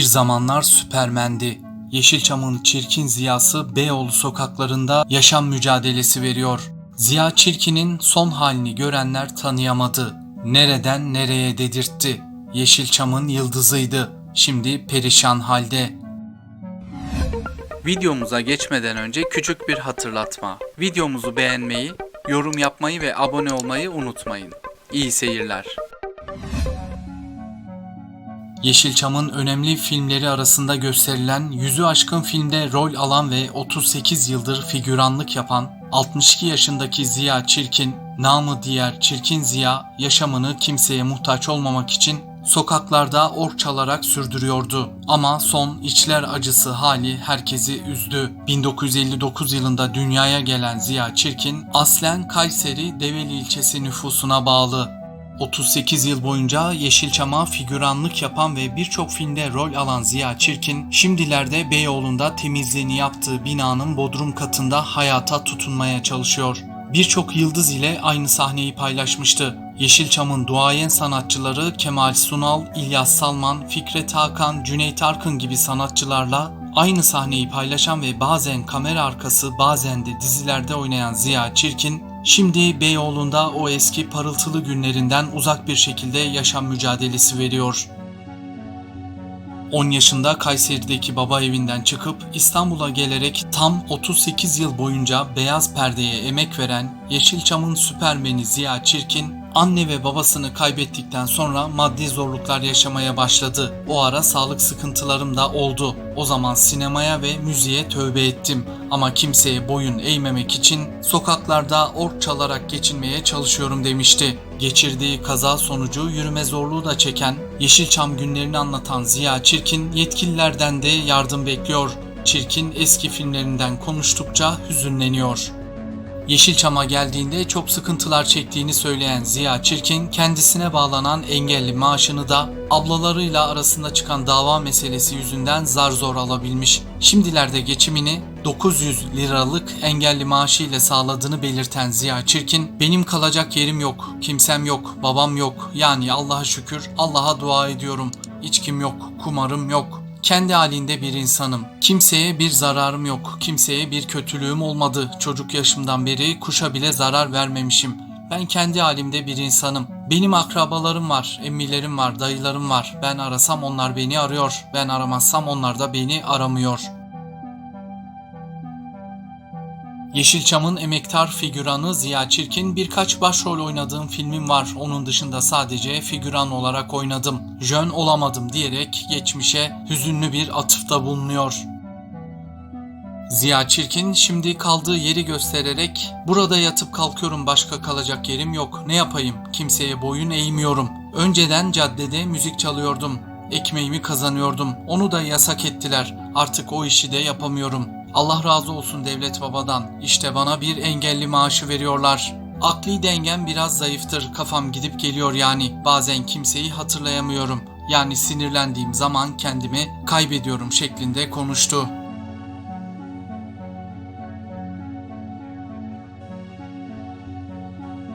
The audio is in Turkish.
zamanlar Süpermendi. Yeşilçam'ın çirkin ziyası Beyoğlu sokaklarında yaşam mücadelesi veriyor. Ziya Çirkin'in son halini görenler tanıyamadı. Nereden nereye dedirtti. Yeşilçam'ın yıldızıydı. Şimdi perişan halde. Videomuza geçmeden önce küçük bir hatırlatma. Videomuzu beğenmeyi, yorum yapmayı ve abone olmayı unutmayın. İyi seyirler. Yeşilçam'ın önemli filmleri arasında gösterilen yüzü aşkın filmde rol alan ve 38 yıldır figüranlık yapan 62 yaşındaki Ziya Çirkin, namı diğer Çirkin Ziya yaşamını kimseye muhtaç olmamak için sokaklarda ork çalarak sürdürüyordu. Ama son içler acısı hali herkesi üzdü. 1959 yılında dünyaya gelen Ziya Çirkin aslen Kayseri Develi ilçesi nüfusuna bağlı. 38 yıl boyunca Yeşilçam'a figüranlık yapan ve birçok filmde rol alan Ziya Çirkin, şimdilerde Beyoğlu'nda temizliğini yaptığı binanın bodrum katında hayata tutunmaya çalışıyor. Birçok yıldız ile aynı sahneyi paylaşmıştı. Yeşilçam'ın duayen sanatçıları Kemal Sunal, İlyas Salman, Fikret Hakan, Cüneyt Arkın gibi sanatçılarla aynı sahneyi paylaşan ve bazen kamera arkası bazen de dizilerde oynayan Ziya Çirkin, Şimdi Beyoğlu'nda o eski parıltılı günlerinden uzak bir şekilde yaşam mücadelesi veriyor. 10 yaşında Kayseri'deki baba evinden çıkıp İstanbul'a gelerek tam 38 yıl boyunca beyaz perdeye emek veren Yeşilçam'ın süpermeni Ziya Çirkin, anne ve babasını kaybettikten sonra maddi zorluklar yaşamaya başladı. O ara sağlık sıkıntılarım da oldu. O zaman sinemaya ve müziğe tövbe ettim. Ama kimseye boyun eğmemek için sokaklarda ork çalarak geçinmeye çalışıyorum demişti. Geçirdiği kaza sonucu yürüme zorluğu da çeken, Yeşilçam günlerini anlatan Ziya Çirkin yetkililerden de yardım bekliyor. Çirkin eski filmlerinden konuştukça hüzünleniyor. Yeşilçam'a geldiğinde çok sıkıntılar çektiğini söyleyen Ziya Çirkin kendisine bağlanan engelli maaşını da ablalarıyla arasında çıkan dava meselesi yüzünden zar zor alabilmiş. Şimdilerde geçimini 900 liralık engelli maaşı ile sağladığını belirten Ziya Çirkin, benim kalacak yerim yok, kimsem yok, babam yok. Yani Allah'a şükür, Allah'a dua ediyorum. İçkim yok, kumarım yok. Kendi halinde bir insanım. Kimseye bir zararım yok. Kimseye bir kötülüğüm olmadı. Çocuk yaşımdan beri kuşa bile zarar vermemişim. Ben kendi halimde bir insanım. Benim akrabalarım var, emmilerim var, dayılarım var. Ben arasam onlar beni arıyor. Ben aramazsam onlar da beni aramıyor. Yeşilçam'ın emektar figüranı Ziya Çirkin birkaç başrol oynadığım filmim var. Onun dışında sadece figüran olarak oynadım. Jön olamadım diyerek geçmişe hüzünlü bir atıfta bulunuyor. Ziya Çirkin şimdi kaldığı yeri göstererek burada yatıp kalkıyorum başka kalacak yerim yok ne yapayım kimseye boyun eğmiyorum. Önceden caddede müzik çalıyordum. Ekmeğimi kazanıyordum. Onu da yasak ettiler. Artık o işi de yapamıyorum. Allah razı olsun devlet babadan. İşte bana bir engelli maaşı veriyorlar. Akli dengem biraz zayıftır. Kafam gidip geliyor yani. Bazen kimseyi hatırlayamıyorum. Yani sinirlendiğim zaman kendimi kaybediyorum şeklinde konuştu.